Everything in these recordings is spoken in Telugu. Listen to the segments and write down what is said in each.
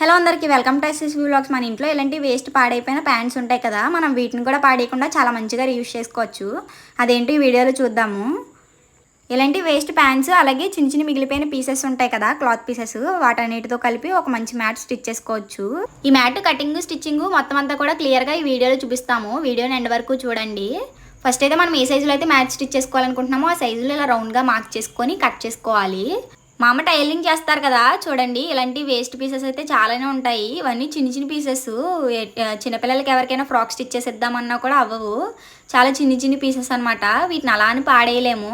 హలో అందరికీ వెల్కమ్ టు ఎస్ఎస్ వ్లాగ్స్. మన ఇంట్లో ఇలాంటి వేస్ట్ పాడైపోయిన ప్యాంట్స్ ఉంటాయి కదా మనం వీటిని కూడా పాడేయకుండా చాలా మంచిగా రీయూస్ చేసుకోవచ్చు. అదేంటి ఈ వీడియోలో చూద్దాము. ఇలాంటి వేస్ట్ ప్యాంట్స్ అలాగే చిన్న చిన్న మిగిలిపోయిన పీసెస్ ఉంటాయి కదా క్లాత్ పీసెస్ వాటన్నిటితో కలిపి ఒక మంచి మ్యాట్ స్టిచ్ చేసుకోవచ్చు. ఈ మ్యాట్ కటింగ్ స్టిచ్చింగ్ మొత్తం అంతా కూడా క్లియర్గా ఈ వీడియోలో చూపిస్తాము. వీడియోని ఎండ్ వరకు చూడండి. ఫస్ట్ అయితే మనం ఏ సైజులో అయితే మ్యాట్ స్టిచ్ చేసుకోవాలనుకుంటున్నామో ఆ సైజులో ఇలా రౌండ్గా మార్క్ చేసుకొని కట్ చేసుకోవాలి. మా అమ్మ టైలింగ్ చేస్తారు కదా చూడండి. ఇలాంటి వేస్ట్ పీసెస్ అయితే చాలానే ఉంటాయి. ఇవన్నీ చిన్న చిన్న పీసెస్. చిన్నపిల్లలకి ఎవరికైనా ఫ్రాక్ స్టిచ్ చేసేద్దామన్నా కూడా అవ్వవు. చాలా చిన్ని చిన్ని పీసెస్ అనమాట వీటిని అలా అని పాడేయలేము.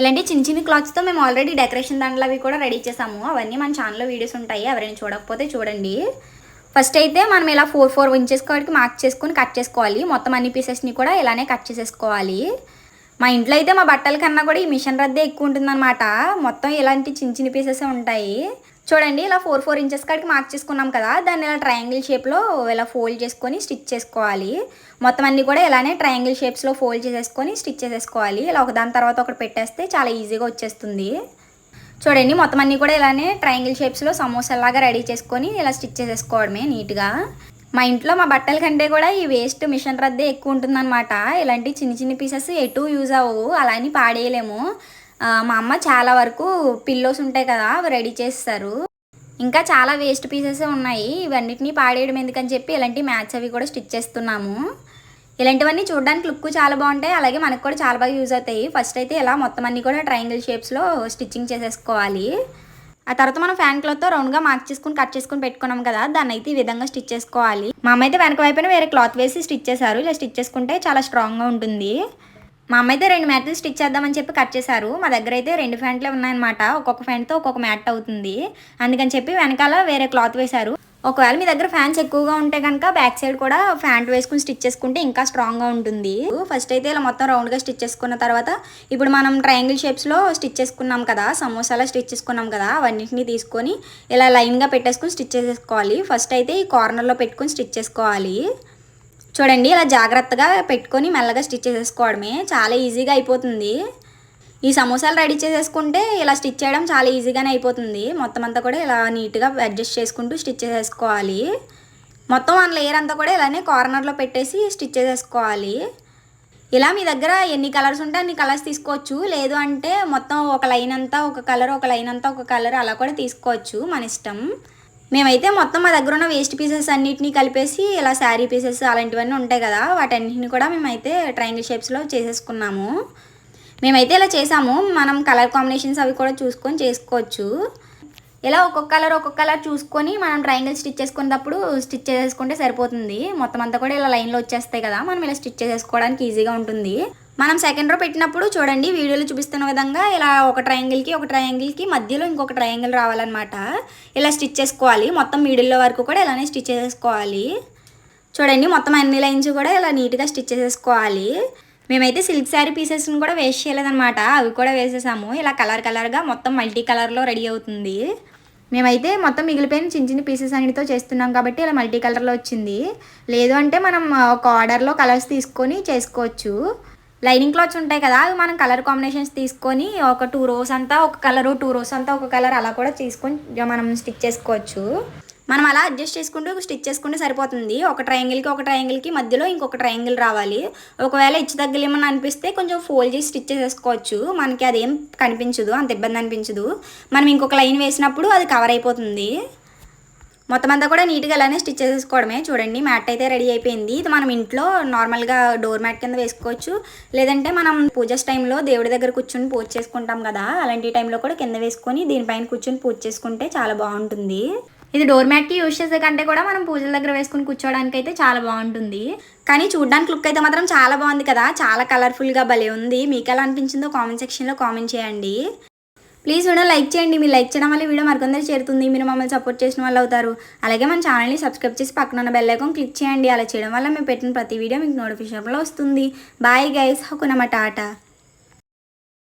ఇలాంటి చిన్న చిన్న క్లాత్స్తో మేము ఆల్రెడీ డెకరేషన్ దండలు అవి కూడా రెడీ చేసాము. అవన్నీ మన ఛానల్లో వీడియోస్ ఉంటాయి. ఎవరైనా చూడకపోతే చూడండి. ఫస్ట్ అయితే మనం ఇలా ఫోర్ ఫోర్ ఇంచెస్ కాబట్టి మార్క్ చేసుకొని కట్ చేసుకోవాలి. మొత్తం అన్ని పీసెస్ని కూడా ఇలానే కట్ చేసేసుకోవాలి. మా ఇంట్లో అయితే మా బట్టల కన్నా కూడా ఈ మిషన్ రద్దే ఎక్కువ ఉంటుందన్నమాట. మొత్తం ఇలాంటి చిన్న చిన్న పీసెస్ ఉంటాయి. చూడండి ఇలా ఫోర్ ఫోర్ ఇంచెస్ కాడికి మార్క్ చేసుకున్నాం కదా దాన్ని ఇలా ట్రయాంగిల్ షేప్లో ఇలా ఫోల్డ్ చేసుకొని స్టిచ్ చేసుకోవాలి. మొత్తం అన్నీ కూడా ఇలానే ట్రయాంగిల్ షేప్స్లో ఫోల్డ్ చేసేసుకొని స్టిచ్ చేసేసుకోవాలి. ఇలా ఒకదాని తర్వాత ఒకటి పెట్టేస్తే చాలా ఈజీగా వచ్చేస్తుంది. చూడండి మొత్తం అన్నీ కూడా ఇలానే ట్రయాంగిల్ షేప్స్లో సమోసాలాగా రెడీ చేసుకొని ఇలా స్టిచ్ చేసేసుకోవడమే నీట్గా మా ఇంట్లో మా బట్టల కంటే కూడా ఈ వేస్ట్ మిషన్ రద్దే ఎక్కువ ఉంటుందన్నమాట. ఇలాంటి చిన్న చిన్న పీసెస్ ఎటు యూజ్ అవ్వవు. అలా అని పాడేయలేము. మా అమ్మ చాలా వరకు పిల్లోస్ ఉంటాయి కదా అవి రెడీ చేస్తారు. ఇంకా చాలా వేస్ట్ పీసెస్ ఉన్నాయి. ఇవన్నిటిని పాడేయడం ఎందుకని చెప్పి ఇలాంటి మ్యాచ్ అవి కూడా స్టిచ్ చేస్తున్నాము. ఇలాంటివన్నీ చూడడానికి లుక్ చాలా బాగుంటాయి. అలాగే మనకు కూడా చాలా బాగా యూజ్ అవుతాయి. ఫస్ట్ అయితే ఇలా మొత్తం అన్ని కూడా ట్రయాంగిల్ షేప్స్లో స్టిచ్చింగ్ చేసేసుకోవాలి. ఆ తర్వాత మనం ఫ్యాన్ క్లాత్తో రౌండ్గా మార్క్ చేసుకుని కట్ చేసుకుని పెట్టుకున్నాం కదా దాన్ని అయితే ఈ విధంగా స్టిచ్ చేసుకోవాలి. మా అమ్మ అయితే వెనక వైపున వేరే క్లాత్ వేసి స్టిచ్ చేశారు. ఇలా స్టిచ్ చేసుకుంటే చాలా స్ట్రాంగ్గా ఉంటుంది. మా అమ్మ అయితే రెండు మ్యాట్లు స్టిచ్ చేద్దామని చెప్పి కట్ చేశారు. మా దగ్గర అయితే రెండు ఫ్యాంట్లే ఉన్నాయన్నమాట. ఒక్కొక్క ఫ్యాంట్తో ఒక్కొక్క మ్యాట్ అవుతుంది. అందుకని చెప్పి వెనకాల వేరే క్లాత్ వేశారు. ఒకవేళ మీ దగ్గర ఫ్యాన్స్ ఎక్కువగా ఉంటే కనుక బ్యాక్ సైడ్ కూడా ఫ్యాంట్ వేసుకుని స్టిచ్ చేసుకుంటే ఇంకా స్ట్రాంగ్గా ఉంటుంది. ఫస్ట్ అయితే ఇలా మొత్తం రౌండ్గా స్టిచ్ చేసుకున్న తర్వాత ఇప్పుడు మనం ట్రయాంగిల్ షేప్స్లో స్టిచ్ చేసుకున్నాం కదా సమోసాలా స్టిచ్ చేసుకున్నాం కదా అవన్నింటినీ తీసుకొని ఇలా లైన్గా పెట్టేసుకుని స్టిచ్ చేసుకోవాలి ఫస్ట్ అయితే ఈ కార్నర్లో పెట్టుకుని స్టిచ్ చేసుకోవాలి. చూడండి ఇలా జాగ్రత్తగా పెట్టుకొని మెల్లగా స్టిచ్ చేసుకోవడమే చాలా ఈజీగా అయిపోతుంది. ఈ సమోసాలు రెడీ చేసేసుకుంటే ఇలా స్టిచ్ చేయడం చాలా ఈజీగానే అయిపోతుంది. మొత్తం అంతా కూడా ఇలా నీట్గా అడ్జస్ట్ చేసుకుంటూ స్టిచ్ చేసేసుకోవాలి. మొత్తం వన్ లేయర్ అంతా కూడా ఇలానే కార్నర్లో పెట్టేసి స్టిచ్ చేసేసుకోవాలి. ఇలా మీ దగ్గర ఎన్ని కలర్స్ ఉంటే అన్ని కలర్స్ తీసుకోవచ్చు. లేదు అంటే మొత్తం ఒక లైన్ అంతా ఒక కలర్ ఒక లైన్ అంతా ఒక కలర్ అలా కూడా తీసుకోవచ్చు మన ఇష్టం. మేమైతే మొత్తం మా దగ్గర ఉన్న వేస్ట్ పీసెస్ అన్నింటినీ కలిపేసి ఇలా శారీ పీసెస్ అలాంటివన్నీ ఉంటాయి కదా వాటన్నిటిని కూడా మేమైతే ట్రయాంగిల్ షేప్స్లో చేసేసుకున్నాము. మేమైతే ఇలా చేసాము. మనం కలర్ కాంబినేషన్స్ అవి కూడా చూసుకొని చేసుకోవచ్చు. ఇలా ఒక్కొక్క కలర్ ఒక్కొక్క కలర్ చూసుకొని మనం ట్రయాంగిల్ స్టిచ్ చేసుకున్నప్పుడు స్టిచ్ చేసేసుకుంటే సరిపోతుంది. మొత్తం అంతా కూడా ఇలా లైన్లో వచ్చేస్తాయి కదా. మనం ఇలా స్టిచ్ చేసేసుకోవడానికి ఈజీగా ఉంటుంది. మనం సెకండ్ రో పెట్టినప్పుడు చూడండి వీడియోలో చూపిస్తున్న విధంగా ఇలా ఒక ట్రయాంగిల్కి ఒక ట్రయాంగిల్కి మధ్యలో ఇంకొక ట్రయాంగిల్ రావాలన్నమాట. ఇలా స్టిచ్ చేసుకోవాలి. మొత్తం మిడిల్లో వరకు కూడా ఇలానే స్టిచ్ చేసేసుకోవాలి చూడండి మొత్తం అన్ని లైన్స్ కూడా ఇలా నీట్గా స్టిచ్ చేసేసుకోవాలి మేమైతే సిల్క్ శారీ పీసెస్ని కూడా వేస్ట్ చేయలేదన్నమాట. అవి కూడా వేసేసాము. ఇలా కలర్ కలర్గా మొత్తం మల్టీ కలర్లో రెడీ అవుతుంది. మేమైతే మొత్తం మిగిలిపోయిన చిన్న చిన్న పీసెస్ అన్నిటితో చేస్తున్నాం కాబట్టి ఇలా మల్టీ కలర్లో వచ్చింది. లేదు అంటే మనం ఒక ఆర్డర్లో కలర్స్ తీసుకొని చేసుకోవచ్చు. లైనింగ్ క్లాత్స్ ఉంటాయి కదా అవి మనం కలర్ కాంబినేషన్స్ తీసుకొని ఒక టూ రోస్ అంతా ఒక కలర్ టూ రోస్ అంతా ఒక కలర్ అలా కూడా తీసుకొని మనం స్టిచ్ చేసుకోవచ్చు. మనం అలా అడ్జస్ట్ చేసుకుంటూ స్టిచ్ చేసుకుంటే సరిపోతుంది. ఒక ట్రయాంగిల్కి ఒక ట్రయాంగిల్కి మధ్యలో ఇంకొక ట్రయాంగిల్ రావాలి. ఒకవేళ ఇచ్చి తగ్గలేమని అనిపిస్తే కొంచెం ఫోల్డ్ చేసి స్టిచ్ చేసేసుకోవచ్చు. మనకి అదేం కనిపించదు అంత ఇబ్బంది అనిపించదు. మనం ఇంకొక లైన్ వేసినప్పుడు అది కవర్ అయిపోతుంది. మొత్తం అంతా కూడా నీట్గా అలానే స్టిచ్ చేసేసుకోవడమే. చూడండి మ్యాట్ అయితే రెడీ అయిపోయింది. ఇది మనం ఇంట్లో నార్మల్గా డోర్ మ్యాట్ కింద వేసుకోవచ్చు. లేదంటే మనం పూజస్ టైంలో దేవుడి దగ్గర కూర్చొని పూజ చేసుకుంటాం కదా. అలాంటి టైంలో కూడా కింద వేసుకొని దీనిపైన కూర్చొని పూజ చేసుకుంటే చాలా బాగుంటుంది. ఇది డోర్ మ్యాట్కి యూజ్ చేసే కంటే కూడా మనం పూజల దగ్గర వేసుకుని కూర్చోవడానికి అయితే చాలా బాగుంటుంది. కానీ చూడడానికి లుక్ అయితే మాత్రం చాలా బాగుంది కదా. చాలా కలర్ఫుల్గా భలే ఉంది. మీకు ఎలా అనిపించిందో కామెంట్ సెక్షన్లో కామెంట్ చేయండి. ప్లీజ్ వీడియో లైక్ చేయండి. మీరు లైక్ చేయడం వల్ల వీడియో మరికొందరు చేరుతుంది. మీరు మమ్మల్ని సపోర్ట్ చేసిన వాళ్ళు అవుతారు. అలాగే మన ఛానల్ని సబ్స్క్రైబ్ చేసి పక్కన ఉన్న బెల్ ఐకాన్ క్లిక్ చేయండి. అలా చేయడం వల్ల మేము పెట్టిన ప్రతి వీడియో మీకు నోటిఫికేషన్లో వస్తుంది. బాయ్ గైస్ హకునమ్మ టాటా?